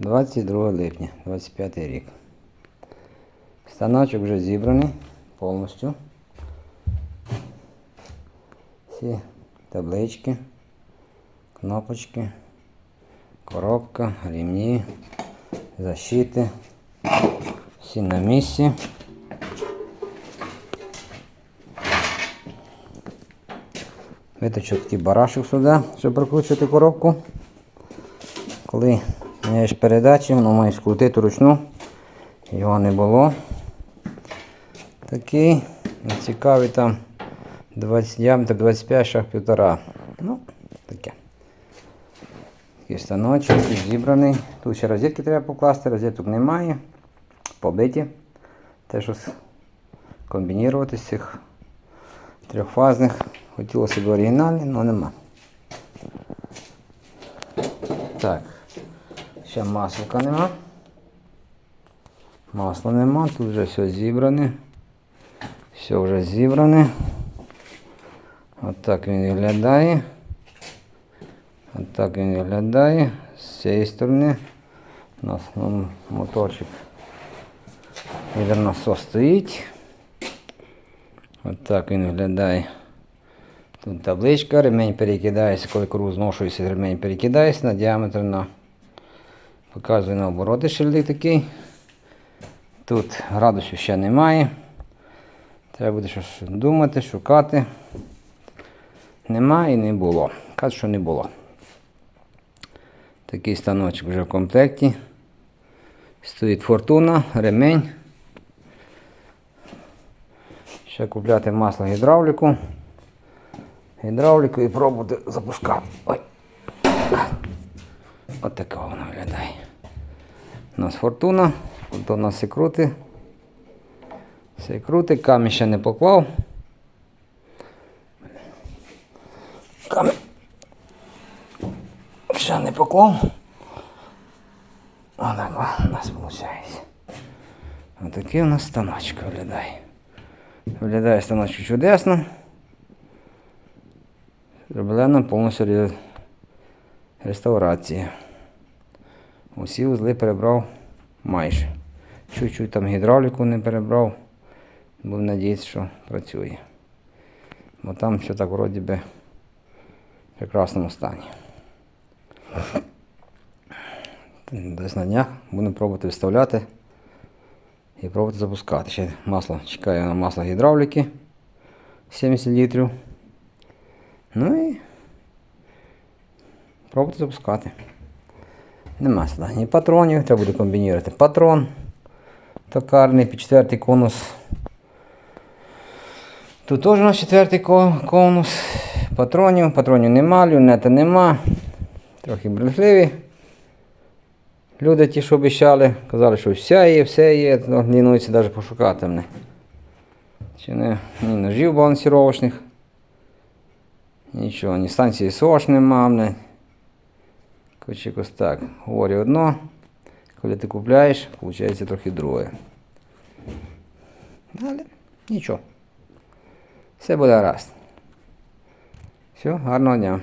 22 липня, 25 рік. Станочок вже зібраний повністю. Всі таблички, кнопочки, коробка, рівні, защити. Всі на місці. Виточу такий барашок сюди, щоб прикручувати коробку. Коли міняєш передачі, воно має скрутити ручну. Його не було. Такий цікавий там 20 діаметр 25 шаг 1,5. Ну, таке. Такий станочок зібраний. Тут ще розетки треба покласти, розеток немає. Побиті. Те, що комбінірувати з цих трьохфазних. Хотілося б оригінальні, але нема. Так. Ще маслика нема. Масла нема, тут вже все зібране. Все вже зібране. Отак він виглядає. Отак він виглядає. З цієї сторони у нас ну, моторчик гідронасос стоїть. Отак він виглядає. Тут табличка, ремень перекидається, коли круг зношується, ремень перекидається на діаметр на показує на обороти шильдик такий. Тут градусів ще немає. Треба буде щось думати, шукати. Нема і не було. Кажуть, що не було. Такий станочок вже в комплекті. Стоїть фортуна, ремень. Ще купляти масло гідравліку. Гідравліку і пробувати запускати. Ой. От вона виглядає. У нас фортуна, тут у нас все крути. Все крути, камінь ще не поклав. Камінь ще не поклав. Отак у нас виходить. Отакий у нас станочок виглядає. Виглядає станочок чудесно. Зроблена повністю ре- реставрація. Усі вузли перебрав майже. Чуть-чуть там гідравліку не перебрав. Був надіятися, що працює. Бо там все так вроді би в прекрасному стані. Десь на днях будемо пробувати вставляти і пробувати запускати. Ще масло чекаю на масло гідравліки 70 літрів. Ну і пробувати запускати. Нема сюди ні патронів, треба буде комбінувати патрон токарний під четвертий конус. Тут теж у нас четвертий конус. Патронів, патронів нема, люнета нема. Трохи брехливі. Люди ті, що обіцяли, казали, що все є, все є, ну, лінуються навіть пошукати мене. Чи не ні ножів балансіровочних. Нічого, ні станції СОШ нема, мене. Коротше, якось так. Говорю одно. Коли ти купляєш, виходить трохи друге. Але нічого. Все буде гаразд. Все, гарного дня.